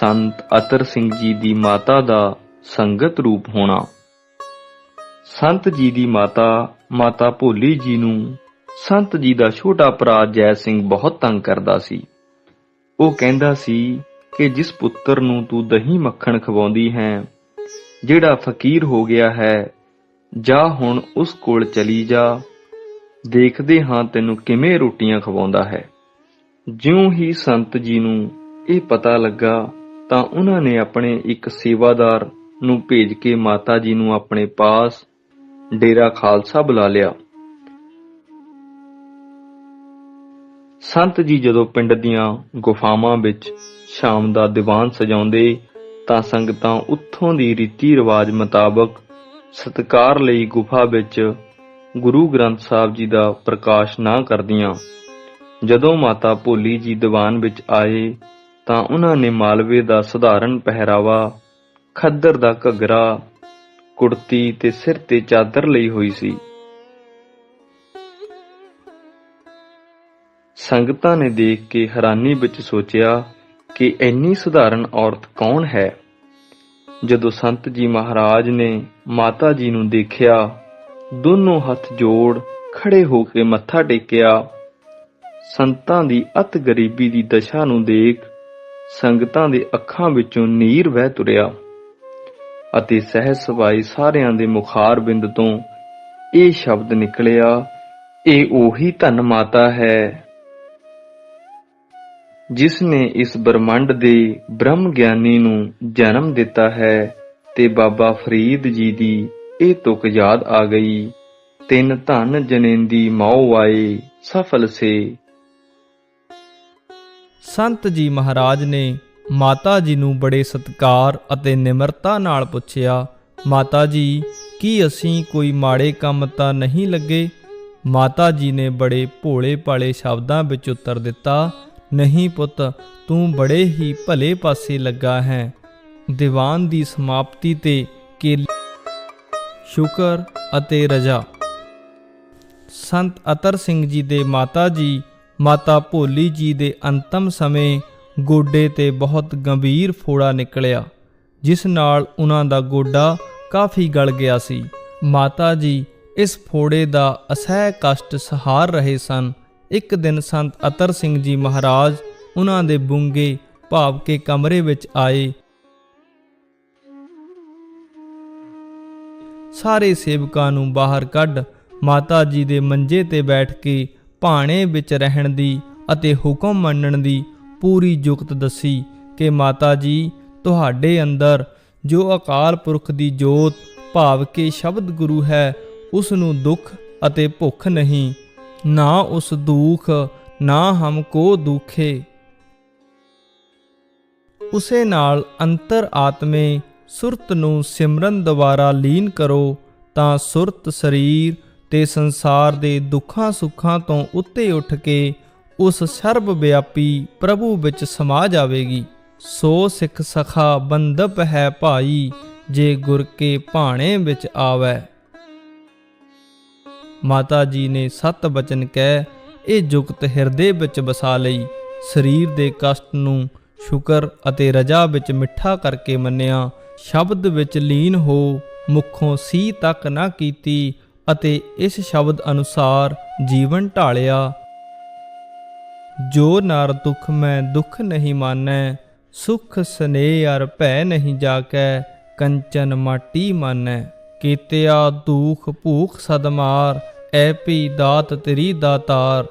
ਸੰਤ ਅਤਰ ਸਿੰਘ ਜੀ ਦੀ ਮਾਤਾ ਦਾ ਸੰਗਤ ਰੂਪ ਹੋਣਾ। ਸੰਤ ਜੀ ਦੀ ਮਾਤਾ ਮਾਤਾ ਭੋਲੀ ਜੀ ਨੂੰ ਸੰਤ ਜੀ ਦਾ ਛੋਟਾ ਭਰਾ ਜੈ ਸਿੰਘ ਬਹੁਤ ਤੰਗ ਕਰਦਾ ਸੀ। ਉਹ ਕਹਿੰਦਾ ਸੀ ਕਿ ਜਿਸ ਪੁੱਤਰ ਨੂੰ ਤੂੰ ਦਹੀਂ ਮੱਖਣ ਖਵਾਉਂਦੀ ਹੈ, ਜਿਹੜਾ ਫਕੀਰ ਹੋ ਗਿਆ ਹੈ, ਜਾ ਹੁਣ ਉਸ ਕੋਲ ਚਲੀ ਜਾ, ਦੇਖਦੇ ਹਾਂ ਤੈਨੂੰ ਕਿਵੇਂ ਰੋਟੀਆਂ ਖਵਾਉਂਦਾ ਹੈ। ਜਿਉਂ ਹੀ ਸੰਤ ਜੀ ਨੂੰ ਇਹ ਪਤਾ ਲੱਗਾ ਤਾਂ ਉਹਨਾਂ ਨੇ ਆਪਣੇ ਇੱਕ ਸੇਵਾਦਾਰ ਨੂੰ ਭੇਜ ਕੇ ਮਾਤਾ ਜੀ ਨੂੰ ਆਪਣੇ ਪਾਸ ਡੇਰਾ ਖਾਲਸਾ ਬੁਲਾ ਲਿਆ। ਸੰਤ ਜੀ ਜਦੋਂ ਪਿੰਡ ਦੀਆਂ ਗੁਫਾਵਾਂ ਵਿੱਚ ਸ਼ਾਮ ਦਾ ਦੀਵਾਨ ਸਜਾਉਂਦੇ ਤਾਂ ਸੰਗਤਾਂ ਉੱਥੋਂ ਦੀ ਰੀਤੀ ਰਿਵਾਜ ਮੁਤਾਬਕ ਸਤਕਾਰ ਲਈ ਗੁਫਾ ਵਿੱਚ ਗੁਰੂ ਗ੍ਰੰਥ ਸਾਹਿਬ ਜੀ ਦਾ ਪ੍ਰਕਾਸ਼ ਨਾ ਕਰਦੀਆਂ। ਜਦੋਂ ਮਾਤਾ ਭੋਲੀ ਜੀ ਦੀਵਾਨ ਵਿੱਚ ਆਏ ਤਾਂ ਉਹਨਾਂ ਨੇ ਮਾਲਵੇ ਦਾ ਸਧਾਰਨ ਪਹਿਰਾਵਾ, ਖੱਦਰ ਦਾ ਘੱਗਰਾ, ਕੁੜਤੀ ਤੇ ਸਿਰ ਤੇ ਚਾਦਰ ਲਈ ਹੋਈ ਸੀ। ਸੰਗਤਾਂ ਨੇ ਦੇਖ ਕੇ ਹੈਰਾਨੀ ਵਿੱਚ ਸੋਚਿਆ ਕਿ ਇੰਨੀ ਸਧਾਰਨ ਔਰਤ ਕੌਣ ਹੈ? ਜਦੋਂ ਸੰਤ ਜੀ ਮਹਾਰਾਜ ਨੇ ਮਾਤਾ ਜੀ ਨੂੰ ਦੇਖਿਆ, ਦੋਨੋਂ ਹੱਥ ਜੋੜ ਖੜੇ ਹੋ ਕੇ ਮੱਥਾ ਟੇਕਿਆ। ਸੰਤਾਂ ਦੀ ਅਤ ਗਰੀਬੀ ਦੀ ਦਸ਼ਾ ਨੂੰ ਦੇਖ ਸੰਗਤਾਂ ਦੇ ਅੱਖਾਂ ਵਿੱਚੋਂ ਨੀਰ ਵਹਿ ਤੁਰਿਆ ਅਤੇ ਸਹਿਜ ਸੁਭਾਈ ਸਾਰਿਆਂ ਦੇ ਮੁਖਾਰ ਬਿੰਦ ਤੋਂ ਇਹ ਸ਼ਬਦ ਨਿਕਲਿਆ, ਇਹ ਉਹੀ ਧਨ ਮਾਤਾ ਹੈ ਜਿਸ ਨੇ ਇਸ ਬ੍ਰਹਮੰਡ ਦੇ ਬ੍ਰਹਮ ਗਿਆਨੀ ਨੂੰ ਜਨਮ ਦਿੱਤਾ ਹੈ ਤੇ ਬਾਬਾ ਫਰੀਦ ਜੀ ਦੀ ਇਹ ਤੁਕ ਯਾਦ ਆ ਗਈ, ਤਿੰਨ ਧਨ ਜਨੇਂਦੀ ਮਉ ਆਏ, ਸਫਲ ਸੇ ਸੰਤ ਜੀ ਮਹਾਰਾਜ ਨੇ ਮਾਤਾ ਜੀ ਨੂੰ ਬੜੇ ਸਤਿਕਾਰ ਅਤੇ ਨਿਮਰਤਾ ਨਾਲ ਪੁੱਛਿਆ, ਮਾਤਾ ਜੀ, ਕੀ ਅਸੀਂ ਕੋਈ ਮਾੜੇ ਕੰਮ ਤਾਂ ਨਹੀਂ ਲੱਗੇ? ਮਾਤਾ ਜੀ ਨੇ ਬੜੇ ਭੋਲੇ ਭਾਲੇ ਸ਼ਬਦਾਂ ਵਿੱਚ ਉੱਤਰ ਦਿੱਤਾ, ਨਹੀਂ ਪੁੱਤ, ਤੂੰ ਬੜੇ ਹੀ ਭਲੇ ਪਾਸੇ ਲੱਗਾ ਹੈ। ਦੀਵਾਨ ਦੀ ਸਮਾਪਤੀ ਤੇ ਕੇ ਸ਼ੁਕਰ ਅਤੇ ਰਜਾ। ਸੰਤ ਅਤਰ ਸਿੰਘ ਜੀ ਦੇ ਮਾਤਾ ਜੀ ਮਾਤਾ ਭੋਲੀ ਜੀ ਦੇ ਅੰਤਮ ਸਮੇਂ ਗੋਡੇ ਤੇ ਬਹੁਤ ਗੰਭੀਰ ਫੋੜਾ ਨਿਕਲਿਆ, ਜਿਸ ਨਾਲ ਉਹਨਾਂ ਦਾ ਗੋਡਾ ਕਾਫੀ ਗਲ ਗਿਆ ਸੀ। ਮਾਤਾ ਜੀ ਇਸ ਫੋੜੇ ਦਾ ਅਸਹਿ ਕਸ਼ਟ ਸਹਾਰ ਰਹੇ ਸਨ। ਇੱਕ ਦਿਨ ਸੰਤ ਅਤਰ ਸਿੰਘ ਜੀ ਮਹਾਰਾਜ ਉਹਨਾਂ ਦੇ ਬੁੰਗੇ ਭਾਵ ਕੇ ਕਮਰੇ ਵਿੱਚ ਆਏ। ਸਾਰੇ ਸੇਵਕਾਂ ਨੂੰ ਬਾਹਰ ਕੱਢ ਮਾਤਾ ਜੀ ਦੇ ਮੰਜੇ ਤੇ ਬੈਠ ਕੇ ਭਾਣੇ ਵਿੱਚ ਰਹਿਣ ਦੀ ਅਤੇ ਹੁਕਮ ਮੰਨਣ ਦੀ ਪੂਰੀ ਯੁਕਤ ਦੱਸੀ ਕਿ ਮਾਤਾ ਜੀ, ਤੁਹਾਡੇ ਅੰਦਰ ਜੋ ਅਕਾਲ ਪੁਰਖ ਦੀ ਜੋਤ ਭਾਵ ਕੇ ਸ਼ਬਦ ਗੁਰੂ ਹੈ, ਉਸ ਨੂੰ ਦੁੱਖ ਅਤੇ ਭੁੱਖ ਨਹੀਂ। ਨਾ ਉਸ ਦੁੱਖ, ਨਾ ਹਮ ਕੋ ਦੁਖੇ। ਉਸੇ ਨਾਲ ਅੰਤਰ ਆਤਮੇ ਸੁਰਤ ਨੂੰ ਸਿਮਰਨ ਦੁਆਰਾ ਲੀਨ ਕਰੋ, ਤਾਂ ਸੁਰਤ ਸਰੀਰ ਤੇ ਸੰਸਾਰ ਦੇ ਦੁੱਖਾਂ ਸੁੱਖਾਂ ਤੋਂ ਉੱਤੇ ਉੱਠ ਕੇ ਉਸ ਸਰਬ ਵਿਆਪੀ ਪ੍ਰਭੂ ਵਿੱਚ ਸਮਾ ਜਾਵੇਗੀ। ਸੋ ਸਿੱਖ ਸਖਾ ਬੰਦਪ ਹੈ ਭਾਈ, ਜੇ ਗੁਰ ਕੇ ਭਾਣੇ ਵਿੱਚ ਆਵੈ। ਮਾਤਾ ਜੀ ਨੇ ਸਤ ਬਚਨ ਕਹਿ, ਇਹ ਜੁਗਤ ਹਿਰਦੇ ਵਿੱਚ ਵਸਾ ਲਈ, ਸਰੀਰ ਦੇ ਕਸ਼ਟ ਨੂੰ ਸ਼ੁਕਰ ਅਤੇ ਰਜਾ ਵਿੱਚ ਮਿੱਠਾ ਕਰਕੇ ਮੰਨਿਆ, ਸ਼ਬਦ ਵਿੱਚ ਲੀਨ ਹੋ, ਮੁਖੋਂ ਸੀ ਤੱਕ ਨਾ ਕੀਤੀ ਅਤੇ ਇਸ ਸ਼ਬਦ ਅਨੁਸਾਰ ਜੀਵਨ ਢਾਲਿਆ, ਜੋ ਨਰ ਦੁਖ ਮੈਂ ਦੁਖ ਨਹੀਂ ਮਾਨੈ, ਸੁਖ ਸਨੇਹ ਅਰ ਭੈ ਨਹੀਂ ਜਾਕੈ, ਕੰਚਨ ਮਾਟੀ ਮਾਨੈ। ਕੀਤਿਆ ਦੁਖ ਭੂਖ ਸਦਮਾਰ, ਐ ਪੀ ਦਾਤ ਤੇਰੀ ਦਾਤਾਰ।